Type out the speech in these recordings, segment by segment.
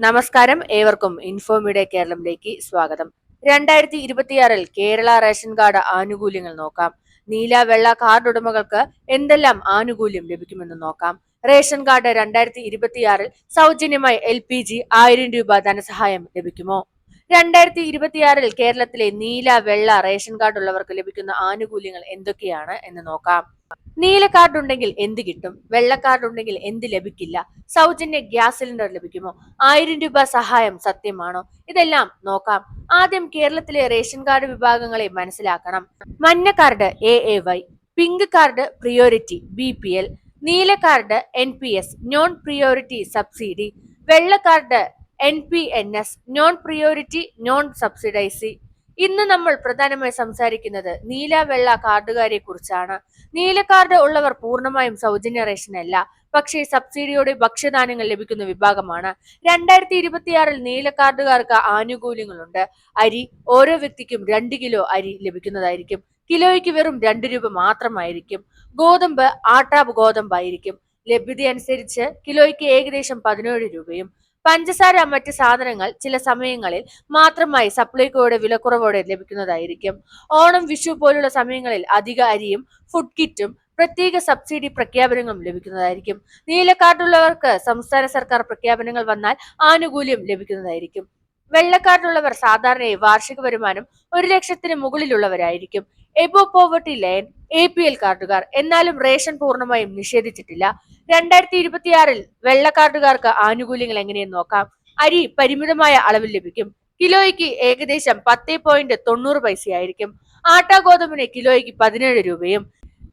നമസ്കാരം. ഏവർക്കും ഇൻഫോമീഡിയ കേരളത്തിലേക്ക് സ്വാഗതം. രണ്ടായിരത്തി ഇരുപത്തിയാറിൽ കേരള റേഷൻ കാർഡ് ആനുകൂല്യങ്ങൾ നോക്കാം. നീല വെള്ള കാർഡ് ഉടമകൾക്ക് എന്തെല്ലാം ആനുകൂല്യം ലഭിക്കുമെന്ന് നോക്കാം. റേഷൻ കാർഡ് രണ്ടായിരത്തി ഇരുപത്തിയാറിൽ സൗജന്യമായി എൽ പി ജി ആയിരം രൂപ ധനസഹായം ലഭിക്കുമോ? രണ്ടായിരത്തി ഇരുപത്തിയാറിൽ കേരളത്തിലെ നീല വെള്ള റേഷൻ കാർഡ് ഉള്ളവർക്ക് ലഭിക്കുന്ന ആനുകൂല്യങ്ങൾ എന്തൊക്കെയാണ് എന്ന് നോക്കാം. നീല കാർഡ് ഉണ്ടെങ്കിൽ എന്ത് കിട്ടും? വെള്ള കാർഡ് ഉണ്ടെങ്കിൽ എന്ത് ലഭിക്കില്ല? സൗജന്യ ഗ്യാസ് സിലിണ്ടർ ലഭിക്കുമോ? ആയിരം രൂപ സഹായം സത്യമാണോ? ഇതെല്ലാം നോക്കാം. ആദ്യം കേരളത്തിലെ റേഷൻ കാർഡ് വിഭാഗങ്ങളെ മനസ്സിലാക്കണം. മഞ്ഞ card A A Y pink card priority B P L നീല card N P S non priority subsidy വെള്ള card N P N S non priority non subsidised ഇന്ന് നമ്മൾ പ്രധാനമായി സംസാരിക്കുന്നത് നീല വെള്ള കാർഡുകാരെ കുറിച്ചാണ്. നീല കാർഡ് ഉള്ളവർ പൂർണമായും സൗജന്യ റേഷൻ അല്ല പക്ഷേ സബ്സിഡിയോടെ ഭക്ഷ്യധാന്യങ്ങൾ ലഭിക്കുന്ന വിഭാഗമാണ്. രണ്ടായിരത്തി ഇരുപത്തിയാറിൽ നീല കാർഡുകാർക്ക് ആനുകൂല്യങ്ങളുണ്ട്. അരി ഓരോ വ്യക്തിക്കും രണ്ട് കിലോ അരി ലഭിക്കുന്നതായിരിക്കും. കിലോയ്ക്ക് വെറും രണ്ട് രൂപ മാത്രമായിരിക്കും. ഗോതമ്പ് ആട്ടാ ഗോതമ്പായിരിക്കും. ലഭ്യത അനുസരിച്ച് കിലോയ്ക്ക് ഏകദേശം പതിനേഴ് രൂപയും പഞ്ചസാര മറ്റ് സാധനങ്ങൾ ചില സമയങ്ങളിൽ മാത്രമായി സപ്ലൈകോയുടെ വിലക്കുറവോടെ ലഭിക്കുന്നതായിരിക്കും. ഓണം വിഷു പോലുള്ള സമയങ്ങളിൽ അധിക അരിയും ഫുഡ് കിറ്റും പ്രത്യേക സബ്സിഡി പ്രഖ്യാപനങ്ങളും ലഭിക്കുന്നതായിരിക്കും. നീലക്കാർഡുള്ളവർക്ക് സംസ്ഥാന സർക്കാർ പ്രഖ്യാപനങ്ങൾ വന്നാൽ ആനുകൂല്യം ലഭിക്കുന്നതായിരിക്കും. വെള്ളക്കാർഡുള്ളവർ സാധാരണയായി വാർഷിക വരുമാനം ഒരു ലക്ഷത്തിന് മുകളിലുള്ളവരായിരിക്കും. Above poverty line A P L കാർഡുകാർ. എന്നാലും റേഷൻ പൂർണമായും നിഷേധിച്ചിട്ടില്ല. രണ്ടായിരത്തി ഇരുപത്തിയാറിൽ വെള്ളക്കാർഡുകാർക്ക് ആനുകൂല്യങ്ങൾ എങ്ങനെയെന്ന് നോക്കാം. അരി പരിമിതമായ അളവിൽ ലഭിക്കും. കിലോയ്ക്ക് ഏകദേശം പത്ത് പോയിന്റ് തൊണ്ണൂറ് പൈസയായിരിക്കും. ആട്ടാ ഗോതമ്പിന് കിലോയ്ക്ക് പതിനേഴ് രൂപയും.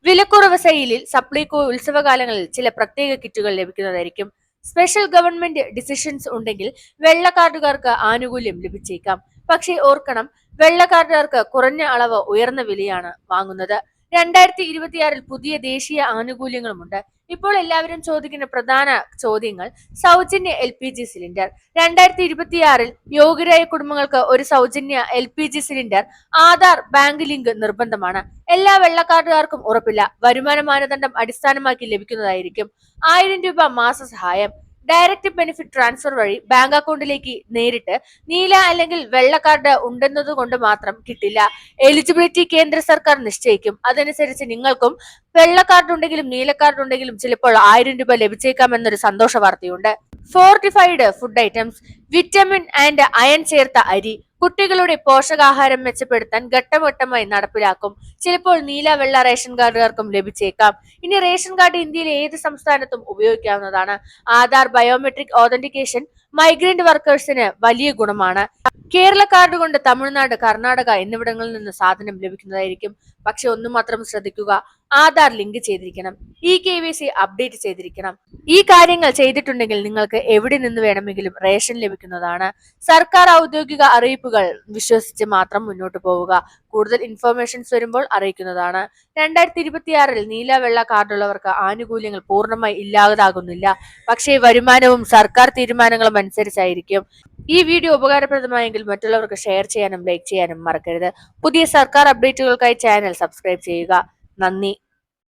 വിലക്കുറവ് ശൈലിയിൽ സപ്ലൈകോ ഉത്സവകാലങ്ങളിൽ ചില പ്രത്യേക കിറ്റുകൾ ലഭിക്കുന്നതായിരിക്കും. സ്പെഷ്യൽ ഗവൺമെന്റ് ഡിസിഷൻസ് ഉണ്ടെങ്കിൽ വെള്ള കാർഡുകാർക്ക് ആനുകൂല്യം ലഭിച്ചേക്കാം. പക്ഷേ ഓർക്കണം വെള്ള കാർഡുകാർക്ക് കുറഞ്ഞ അളവ് ഉയർന്ന വിലയാണ് വാങ്ങുന്നത്. രണ്ടായിരത്തി ഇരുപത്തിയാറിൽ പുതിയ ദേശീയ ആനുകൂല്യങ്ങളുമുണ്ട്. ഇപ്പോൾ എല്ലാവരും ചോദിക്കുന്ന പ്രധാന ചോദ്യങ്ങൾ സൗജന്യ എൽ പി ജി സിലിണ്ടർ. രണ്ടായിരത്തി ഇരുപത്തിയാറിൽ യോഗ്യരായ കുടുംബങ്ങൾക്ക് ഒരു സൗജന്യ L P G cylinder Aadhaar bank link നിർബന്ധമാണ്. എല്ലാ വെള്ളക്കാർഡുകാർക്കും ഉറപ്പില്ല. വരുമാന മാനദണ്ഡം അടിസ്ഥാനമാക്കി ലഭിക്കുന്നതായിരിക്കും. ആയിരം രൂപ മാസ സഹായം. ഡയറക്റ്റ് ബെനിഫിറ്റ് ട്രാൻസ്ഫർ വഴി ബാങ്ക് അക്കൗണ്ടിലേക്ക് നേരിട്ട് നീല അല്ലെങ്കിൽ വെള്ള കാർഡ് ഉണ്ടെന്നതുകൊണ്ട് മാത്രം കിട്ടില്ല. എലിജിബിലിറ്റി കേന്ദ്ര സർക്കാർ നിശ്ചയിക്കും. അതനുസരിച്ച് നിങ്ങൾക്കും വെള്ള കാർഡ് ഉണ്ടെങ്കിലും നീല കാർഡ് ഉണ്ടെങ്കിലും ചിലപ്പോൾ ആയിരം രൂപ ലഭിച്ചേക്കാം എന്നൊരു സന്തോഷ വാർത്തയുണ്ട്. Fortified food items vitamin and iron ചേർത്ത അരി കുട്ടികളുടെ പോഷകാഹാരം മെച്ചപ്പെടുത്താൻ ഘട്ടംഘട്ടമായി നടപ്പിലാക്കും. ചിലപ്പോൾ നീല വെള്ള റേഷൻ കാർഡുകാർക്കും ലഭിച്ചേക്കാം. ഇനി റേഷൻ കാർഡ് ഇന്ത്യയിലെ ഏത് സംസ്ഥാനത്തും ഉപയോഗിക്കാവുന്നതാണ്. ആധാർ ബയോമെട്രിക് ഓതന്റിക്കേഷൻ മൈഗ്രന്റ് വർക്കേഴ്സിന് വലിയ ഗുണമാണ്. കേരള കാർഡ് കൊണ്ട് തമിഴ്നാട് കർണാടക എന്നിവിടങ്ങളിൽ നിന്ന് സാധനം ലഭിക്കുന്നതായിരിക്കും. പക്ഷെ ഒന്നു മാത്രം ശ്രദ്ധിക്കുക ആധാർ ലിങ്ക് ചെയ്തിരിക്കണം E K V C update ചെയ്തിരിക്കണം. ഈ കാര്യങ്ങൾ ചെയ്തിട്ടുണ്ടെങ്കിൽ നിങ്ങൾക്ക് എവിടെ നിന്ന് വേണമെങ്കിലും റേഷൻ ലഭിക്കുന്നതാണ്. സർക്കാർ ഔദ്യോഗിക അറിയിപ്പുകൾ വിശ്വസിച്ച് മാത്രം മുന്നോട്ട് പോവുക. കൂടുതൽ ഇൻഫർമേഷൻസ് വരുമ്പോൾ അറിയിക്കുന്നതാണ്. രണ്ടായിരത്തി ഇരുപത്തിയാറിൽ നീല വെള്ള കാർഡുള്ളവർക്ക് ആനുകൂല്യങ്ങൾ പൂർണമായി ഇല്ലാതാകുന്നില്ല. പക്ഷേ വരുമാനവും സർക്കാർ തീരുമാനങ്ങളും അനുസരിച്ചായിരിക്കും. ഈ വീഡിയോ ഉപകാരപ്രദമായെങ്കിൽ മറ്റുള്ളവർക്ക് ഷെയർ ചെയ്യാനും ലൈക്ക് ചെയ്യാനും മറക്കരുത്. പുതിയ സർക്കാർ അപ്ഡേറ്റുകൾക്കായി ചാനൽ സബ്സ്ക്രൈബ് ചെയ്യുക. നന്ദി.